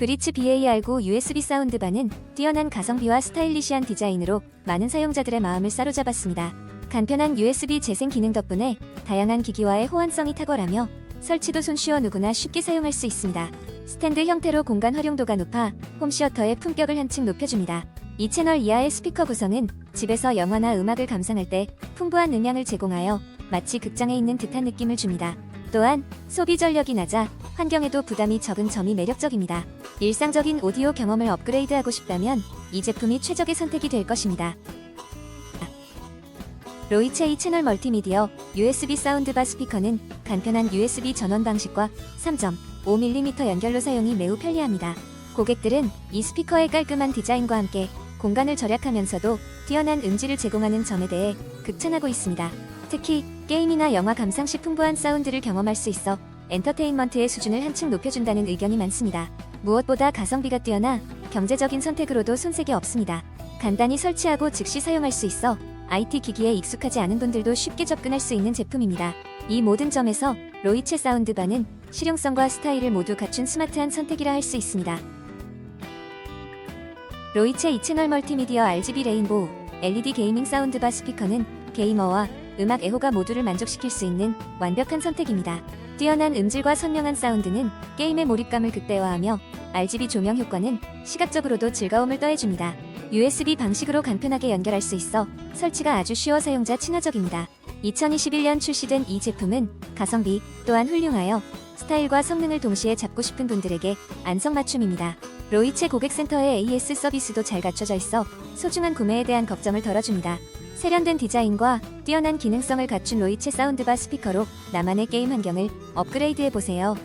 브리츠 BAR9 USB 사운드바는 뛰어난 가성비와 스타일리시한 디자인으로 많은 사용자들의 마음을 사로잡았습니다. 간편한 USB 재생 기능 덕분에 다양한 기기와의 호환성이 탁월하며 설치도 손쉬워 누구나 쉽게 사용할 수 있습니다. 스탠드 형태로 공간 활용도가 높아 홈시어터의 품격을 한층 높여줍니다. 이 채널 이하의 스피커 구성은 집에서 영화나 음악을 감상할 때 풍부한 음향을 제공하여 마치 극장에 있는 듯한 느낌을 줍니다. 또한 소비 전력이 낮아 환경에도 부담이 적은 점이 매력적입니다. 일상적인 오디오 경험을 업그레이드하고 싶다면 이 제품이 최적의 선택이 될 것입니다. 로이체이 채널 멀티미디어 USB 사운드바 스피커는 간편한 USB 전원 방식과 3.5mm 연결로 사용이 매우 편리합니다. 고객들은 이 스피커의 깔끔한 디자인과 함께 공간을 절약하면서도 뛰어난 음질을 제공하는 점에 대해 극찬하고 있습니다. 특히 게임이나 영화 감상 시 풍부한 사운드를 경험할 수 있어 엔터테인먼트의 수준을 한층 높여준다는 의견이 많습니다. 무엇보다 가성비가 뛰어나 경제적인 선택으로도 손색이 없습니다. 간단히 설치하고 즉시 사용할 수 있어 IT 기기에 익숙하지 않은 분들도 쉽게 접근할 수 있는 제품입니다. 이 모든 점에서 로이체 사운드바는 실용성과 스타일을 모두 갖춘 스마트한 선택이라 할 수 있습니다. 로이체 2채널 멀티미디어 RGB 레인보우 LED 게이밍 사운드바 스피커는 게이머와 음악 애호가 모두를 만족시킬 수 있는 완벽한 선택입니다. 뛰어난 음질과 선명한 사운드는 게임의 몰입감을 극대화하며 RGB 조명 효과는 시각적으로도 즐거움을 더해줍니다. USB 방식으로 간편하게 연결할 수 있어 설치가 아주 쉬워 사용자 친화적입니다. 2021년 출시된 이 제품은 가성비 또한 훌륭하여 스타일과 성능을 동시에 잡고 싶은 분들에게 안성맞춤입니다. 로이체 고객센터의 AS 서비스도 잘 갖춰져 있어 소중한 구매에 대한 걱정을 덜어줍니다. 세련된 디자인과 뛰어난 기능성을 갖춘 로이체 사운드바 스피커로 나만의 게임 환경을 업그레이드해 보세요.